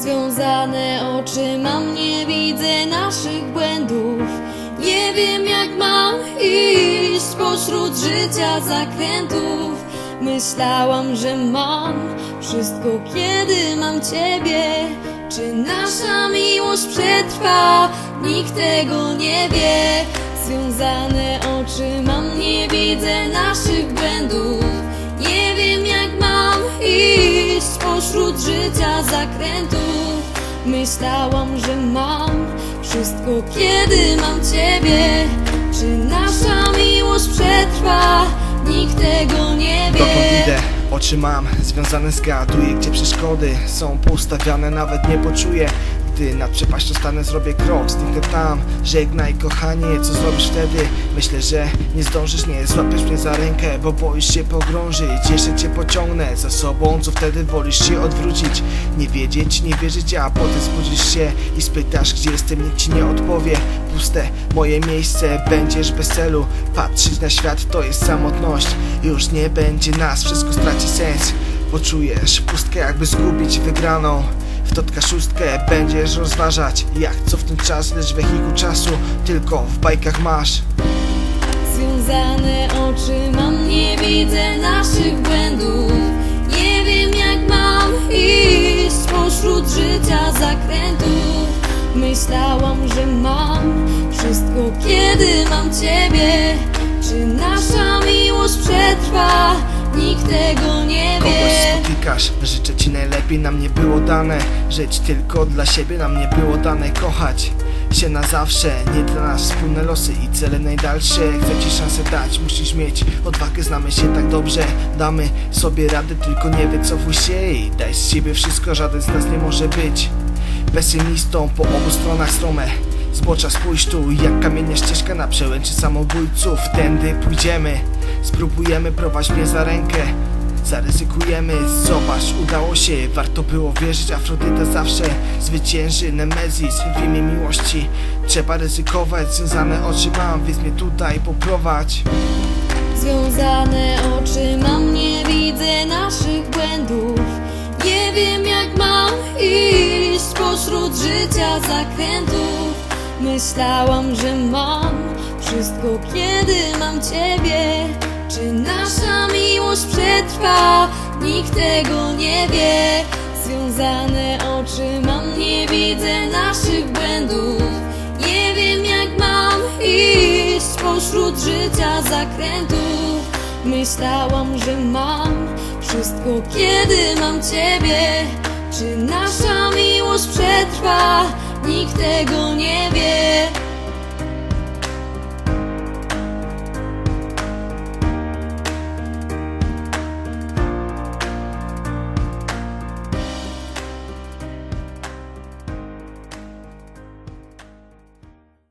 Związane oczy. Mam, nie widzę naszych błędów. Nie wiem jak mam iść pośród życia zakrętów. Myślałam, że mam wszystko, kiedy mam Ciebie. Czy nasza miłość przetrwa? Nikt tego nie wie. Związane oczy zakrętów Myślałam, że mam wszystko, kiedy mam Ciebie Czy nasza miłość przetrwa? Nikt tego nie wie Dokąd idę? Oczy mam związane zgaduję Gdzie przeszkody są poustawiane Nawet nie poczuję Gdy nad przepaścią stanę zrobię krok Zniknę tam, żegnaj kochanie Co zrobisz wtedy? Myślę, że nie zdążysz Nie złapiesz mnie za rękę Bo boisz się pogrążyć. Jeszcze cię pociągnę za sobą Co wtedy wolisz się odwrócić. Nie wiedzieć, nie wierzyć A potem zbudzisz się i spytasz Gdzie jestem, nikt ci nie odpowie. Puste moje miejsce Będziesz bez celu. Patrzeć na świat to jest samotność. Już nie będzie nas, wszystko straci sens. Poczujesz pustkę jakby zgubić wygraną totka szóstkę będziesz rozważać Jak cofnąć czas, lecz wehikuł czasu Tylko w bajkach masz. Związane oczy mam, nie widzę naszych błędów. Nie wiem jak mam iść pośród życia zakrętów. Myślałam, że mam wszystko, kiedy mam Ciebie. Czy nasza miłość przetrwa? Nikt tego spotykasz, życzę ci najlepiej Nam nie było dane. Żyć tylko dla siebie Nam nie było dane. Kochać się na zawsze Nie dla nas. Wspólne losy i cele najdalsze. Chcę ci szansę dać, musisz mieć odwagę Znamy się tak dobrze, damy sobie radę Tylko nie wycofuj się i daj z siebie wszystko Żaden z nas nie może być pesymistą. Po obu stronach strome Zbocza spójrz tu, jak kamienia ścieżka na przełęczy samobójców. Tędy pójdziemy, spróbujemy, prowadź mnie za rękę Zaryzykujemy, zobacz, udało się. Warto było wierzyć, Afrodyta zawsze zwycięży. Nemezis w imię miłości. Trzeba ryzykować, związane oczy mam Więc mnie tutaj poprowadź. Związane oczy mam, nie widzę naszych błędów. Nie wiem jak mam iść pośród życia zakrętów. Myślałam, że mam wszystko, kiedy mam Ciebie Czy nasza miłość przetrwa? Nikt tego nie wie. Związane oczy mam, nie widzę naszych błędów. Nie wiem jak mam iść pośród życia zakrętów. Myślałam, że mam wszystko, kiedy mam Ciebie. Czy nasza miłość przetrwa? Nikt tego nie wie